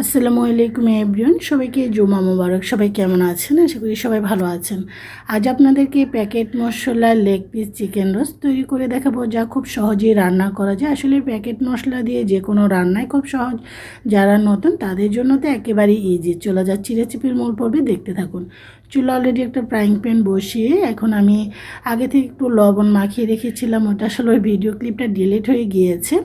আসসালামু আলাইকুম এভরিওয়ান, সবাইকে জুমা মোবারক, সবাই কেমন আছেন? আশা করি সবাই ভালো আছেন। আজ আপনাদেরকে প্যাকেট মশলা লেগ পিস চিকেন রোস্ট তৈরি করে দেখাবো, যা খুব সহজেই রান্না করা যায়। আসলে প্যাকেট মশলা দিয়ে যে কোনো রান্নায় খুব সহজ। যারা নতুন, তাদের জন্য তো একেবারেই ইজি চলে যাচ্ছি রেসিপির মূল পর্বে, দেখতে থাকুন। চুলা অলরেডি একটা ফ্রাইং প্যান বসিয়ে এখন আমি আগে থেকে একটু লবণ মাখিয়ে রেখেছিলাম, ওটা আসলে ওই ভিডিও ক্লিপটা ডিলিট হয়ে গিয়েছে।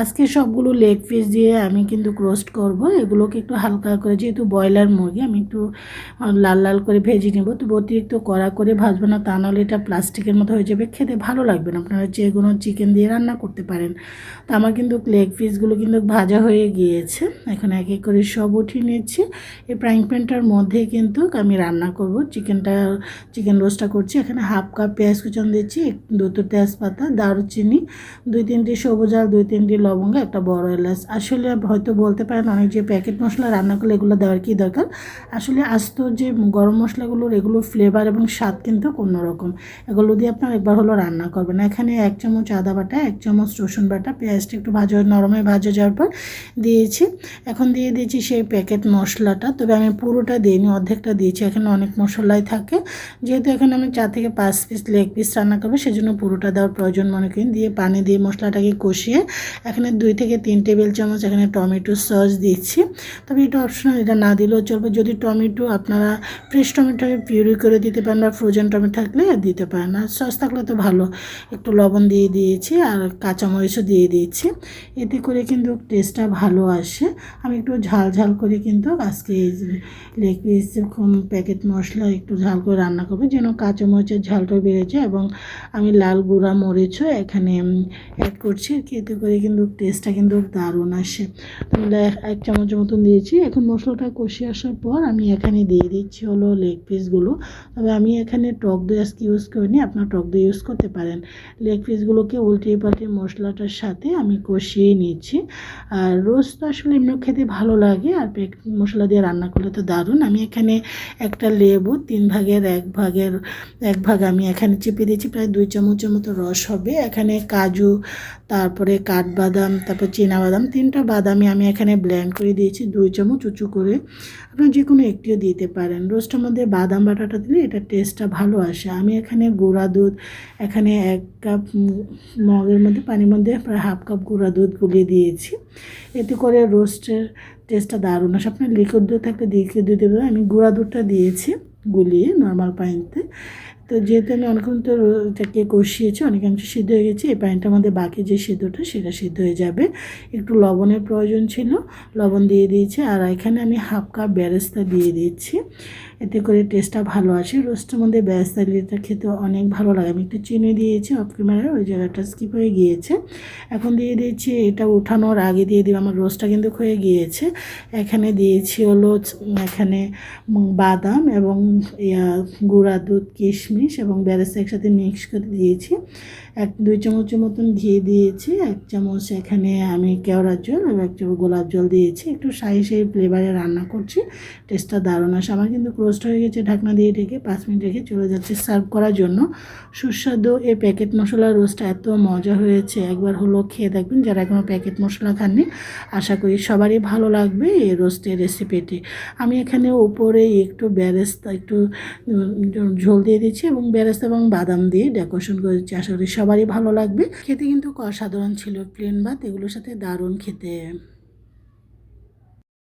আজকে সবগুলো লেগ পিস দিয়ে আমি কিন্তু রোস্ট করব, এগুলোকে একটু হালকা করে, যেহেতু ব্রয়লার মুরগি, আমি একটু লাল লাল করে ভেজে নেব। তো অতিরিক্ত কড়া করে ভাজবো না, তা নাহলে এটা প্লাস্টিকের মতো হয়ে যাবে, খেতে ভালো লাগবে না। আপনারা যে কোনো চিকেন দিয়ে রান্না করতে পারেন। তো আমার কিন্তু লেগ পিসগুলো কিন্তু ভাজা হয়ে গিয়েছে। এখন এক এক করে সব উঠিয়ে নিচ্ছি। এই ফ্রাইং প্যানটার মধ্যে কিন্তু আমি রান্না করব। চিকেনটা, চিকেন রোস্টটা করছি। এখানে হাফ কাপ পেঁয়াজ কুচন দিচ্ছি দুটো তেজপাতা, দারুচিনি, দুই তিনটি সবুজ আর দুই তিনটি লবঙ্গ, একটা বড় এলাচ। আসলে হয়তো বলতে পারেন অনেক যে প্যাকেট মশলা রান্না করলে এগুলো দেওয়ার কী দরকার? আসলে আস্ত যে গরম মশলাগুলোর এগুলো ফ্লেভার এবং স্বাদ কিন্তু অন্যরকম। এগুলো দিয়ে আপনার একবার হলো রান্না করবেন। এখানে এক চামচ আদা বাটা, এক চামচ রসুন বাটা, পেঁয়াজটা একটু ভাজা নরমে ভাজা যাওয়ার পর দিয়েছি। এখন দিয়ে দিয়েছি সেই প্যাকেট মশলাটা। তবে আমি পুরোটা দিইনি, অর্ধেকটা দিয়েছি। এখানে অনেক মশলাই থাকে। যেহেতু এখানে আমি চার থেকে পাঁচ পিস লেগ পিস রান্না করব, সেজন্য পুরোটা দেওয়ার প্রয়োজন মনে করি। দিয়ে পানি দিয়ে মশলাটাকে কষিয়ে এখানে দুই থেকে তিন টেবিল চামচ এখানে টমেটো সস দিচ্ছি। তবে এটা অপশনাল এটা না দিলেও চলবে। যদি টমেটো আপনারা ফ্রেশ টমেটোকে পিউরি করে দিতে পারেন বা ফ্রোজেন টমেটো থাকলে দিতে পারেন। আর সস থাকলে তো ভালো। একটু লবণ দিয়ে দিয়েছি আর কাঁচামরিচও দিয়ে দিয়েছি। এতে করে কিন্তু টেস্টটা ভালো আসে। আমি একটু ঝাল ঝাল করে কিন্তু আজকে এই লেগ পিস প্যাকেট মশলা একটু ঝাল করে রান্না করব, যেন কাঁচামরিচের ঝালটা বেড়েছে এবং আমি লাল গুঁড়া মরিচও এখানে অ্যাড করছি এতে করে কিন্তু টেস্টটা কিন্তু দারুণ আসে। তাহলে এক চামচের মতন দিয়েছি। এখন মশলাটা কষিয়ে আসার পর আমি এখানে দিয়ে দিচ্ছি হলো লেগ পিসগুলো তবে আমি এখানে টক দই আজকে ইউজ করিনি, আপনার টক দই ইউজ করতে পারেন। লেগ পিসগুলোকে উল্টিয়ে পাল্টে মশলাটার সাথে আমি কষিয়ে নিচ্ছি। আর রোজ তো আসলে এমনি খেতে ভালো লাগে, আর মশলা দিয়ে রান্না করলে তো দারুণ। আমি এখানে একটা লেবু, তিন ভাগের এক ভাগের, এক ভাগ আমি এখানে চেপে দিয়েছি, প্রায় দুই চামচের মতো রস হবে। এখানে কাজু, তারপরে কাঠবাদাম, তারপর বাদাম তিনটা বাদামই আমি এখানে ব্ল্যান্ড করে দিয়েছি, দুই চামচ উঁচু করে। আপনার যে কোনো একটিও দিতে পারেন। রোস্টের মধ্যে বাদাম বাটাটা দিলে এটা টেস্টটা ভালো আসে। আমি এখানে গুঁড়া দুধ, এখানে এক কাপ মগের মধ্যে, পানির মধ্যে প্রায় হাফ কাপ গুঁড়া দুধ গুলিয়ে দিয়েছি। এতে করে রোস্টের টেস্টটা দারুণ। আসে আপনার লিকুইড দুধ থাকলে লিকুইড দুধ দেবে। আমি গুঁড়া দুধটা দিয়েছি গুলিয়ে নর্মাল পানিতে। তো যেহেতু আমি অনেকক্ষণ তো এটাকে কষিয়েছি, অনেকাংশ সিদ্ধ হয়ে গেছে, এই পানিটার আমাদের বাকি যে সিদ্ধটা সেটা সিদ্ধ হয়ে যাবে। একটু লবণের প্রয়োজন ছিল। লবণ দিয়ে দিয়েছি। আর এখানে আমি হাফ কাপ ব্যারেস্তা দিয়ে দিচ্ছি এতে করে টেস্টটা ভালো আসে। রোস্টের মধ্যে বেরেস্তা দিয়েটা খেতে অনেক ভালো লাগে। আমি একটু চিনি দিয়েছি অফ ক্যামেরায় ওই জায়গাটা স্কিপ হয়ে গিয়েছে। এখন দিয়ে দিয়েছি এটা উঠানোর আগে দিয়ে দিব। আমার রোস্টটা কিন্তু হয়ে গিয়েছে। এখানে দিয়েছি হলো, এখানে বাদাম এবং গুঁড়া দুধ, কিশমিশ এবং বেরেস্তা একসাথে মিক্স করে দিয়েছি। এক, দুই চামচের মতন ঘি দিয়েছি। এক চামচ এখানে আমি কেওড়ার জল এবং এক চামচ গোলাপ জল দিয়েছি। একটু সাই সাই ফ্লেভারে রান্না করছি। টেস্টটা দারুণ আসে। আমার কিন্তু ক্রোস্ট হয়ে গেছে, ঢাকনা দিয়ে ঢেকে পাঁচ মিনিট রেখে চলে যাচ্ছে সার্ভ করার জন্য। সুস্বাদু এই প্যাকেট মশলা রোস্টটা এত মজা হয়েছে, একবার হলো খেয়ে দেখবেন যারা এখনও প্যাকেট মশলা খাননি। আশা করি সবারই ভালো লাগবে এই রোস্টের রেসিপিটি আমি এখানে উপরে একটু বেরেস্তা একটু ঝোল দিয়ে দিচ্ছি এবং বেরেস্তা এবং বাদাম দিয়ে ডেকোরেশন করেছি। আশা করি সবারই ভালো লাগবে। খেতে কিন্তু অসাধারণ ছিল প্লেন ভাত, এগুলোর সাথে দারুণ খেতে।